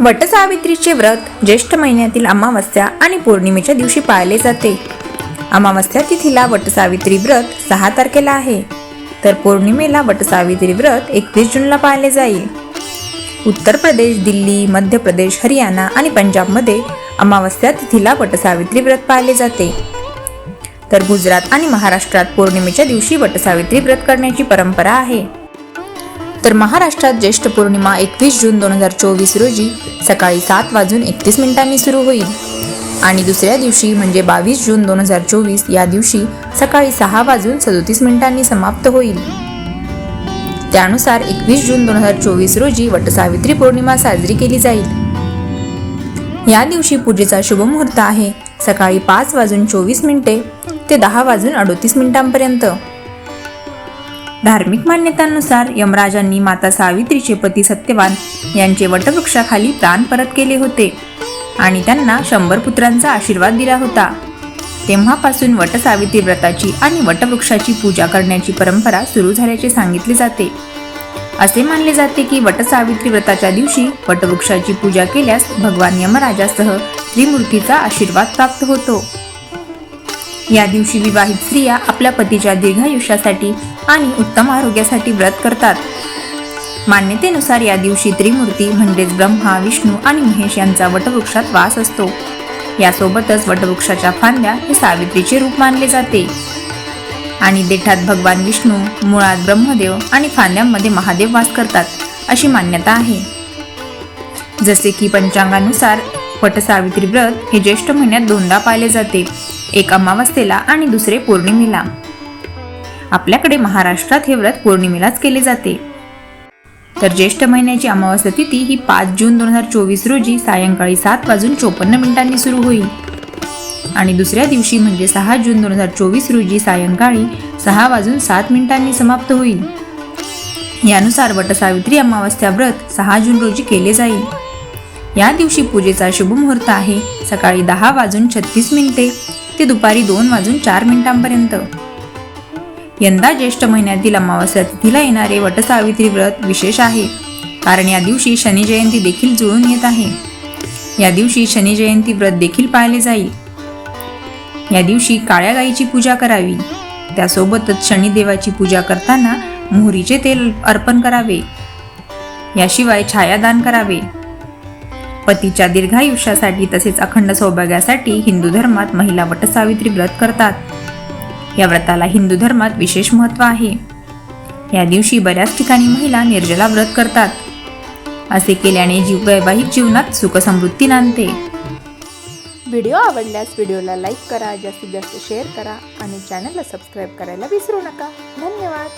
वटसावित्रीचे व्रत ज्येष्ठ महिन्यातील अमावस्या आणि पौर्णिमेच्या दिवशी पाळले जाते. अमावस्या तिथीला वटसावित्री व्रत सहा तारखेला आहे. तर पौर्णिमेला वटसावित्री व्रत एकवीस जूनला पाळले जाईल. उत्तर प्रदेश दिल्ली मध्य प्रदेश हरियाणा आणि पंजाबमध्ये अमावस्या तिथीला वटसावित्री व्रत पाळले जाते. तर गुजरात आणि महाराष्ट्रात पौर्णिमेच्या दिवशी वटसावित्री व्रत करण्याची परंपरा आहे. तर महाराष्ट्रात ज्येष्ठ पौर्णिमा एकवीस जून दोन हजार चोवीस रोजी सकाळी सात वाजून एकतीस मिनिटांनी सुरू होईल. आणि दुसऱ्या दिवशी म्हणजे बावीस जून दोन हजार चोवीस या दिवशी सकाळी सहा वाजून सदोतीस मिनिटांनी समाप्त होईल. त्यानुसार एकवीस जून दोन हजार चोवीस रोजी वटसावित्री पौर्णिमा साजरी केली जाईल. या दिवशी पूजेचा शुभ मुहूर्त आहे. सकाळी पाच वाजून चोवीस मिनिटे ते दहा वाजून अडोतीस मिनिटांपर्यंत. धार्मिक मान्यतांनुसार यमराजांनी माता सावित्रीचे पती सत्यवान यांचे वटवृक्षाखाली प्राण परत केले होते आणि त्यांना शंभर पुत्रांचा आशीर्वाद दिला होता. तेव्हापासून वटसावित्री व्रताची आणि वटवृक्षाची पूजा करण्याची परंपरा सुरू झाल्याचे सांगितले जाते. असे मानले जाते की वटसावित्री व्रताच्या दिवशी वटवृक्षाची पूजा केल्यास भगवान यमराजासह त्रिमूर्तीचा आशीर्वाद प्राप्त होतो. या दिवशी विवाहित स्त्रिया आपल्या पतीच्या दीर्घायुष्यासाठी आणि उत्तम आरोग्यासाठी व्रत करतात. मान्यतेनुसार या दिवशी त्रिमूर्ती म्हणजेच ब्रह्मा विष्णू आणि महेश यांचा वटवृक्षात वास असतो. यासोबतच वटवृक्षाच्या फांद्या हे सावित्रीचे रूप मानले जाते. आणि देठात भगवान विष्णू मुळात ब्रह्मदेव आणि फांद्यांमध्ये महादेव वास करतात अशी मान्यता आहे. जसे की पंचांगानुसार वटसावित्री व्रत हे ज्येष्ठ महिन्यात दोनदा पाळले जाते. एक अमावस्येला आणि दुसरे पौर्णिमेला. आपल्याकडे महाराष्ट्रात हे व्रत पौर्णिमेलाच केले जाते. तर ज्येष्ठ महिन्याची अमावस्या तिथी ही पाच जून दोन हजार चोवीस रोजी सायंकाळी सात वाजून चोपन्न मिनिटांनी सुरू होईल. आणि दुसऱ्या दिवशी म्हणजे सहा जून दोन हजार चोवीस रोजी सायंकाळी सहा वाजून सात मिनिटांनी समाप्त होईल. यानुसार वटसावित्री अमावस्या व्रत सहा जून रोजी केले जाईल. या दिवशी पूजेचा शुभ मुहूर्त आहे. सकाळी दहा वाजून छत्तीस मिनिटे. ते दुपारी दोन वाजून चार मिनिटांपर्यंत. यंदा ज्येष्ठ महिन्यातील अमावस्या तिथीला येणारे वटसावित्री व्रत विशेष आहे. कारण या दिवशी शनी जयंती देखील जुळून येत आहे. या दिवशी शनी जयंती व्रत देखील पाळले जाईल या दिवशी काळ्या गाईची पूजा करावी. त्यासोबतच शनिदेवाची पूजा करताना मोहरीचे तेल अर्पण करावे. याशिवाय छायादान करावे. पतीच्या दीर्घायुष्यासाठी तसेच अखंड सौभाग्यासाठी हिंदू धर्मात महिला वटसावित्री व्रत करतात. या व्रताला हिंदू धर्मात विशेष महत्त्व आहे. या दिवशी बऱ्याच ठिकाणी महिला निर्जला व्रत करतात. असे केल्याने जीव वैवाहिक जीवनात सुखसमृद्धी नांदते. व्हिडिओ आवडल्यास व्हिडिओला लाईक करा जास्तीत जास्त शेअर करा आणि चॅनलला सबस्क्राईब करायला विसरू नका. धन्यवाद.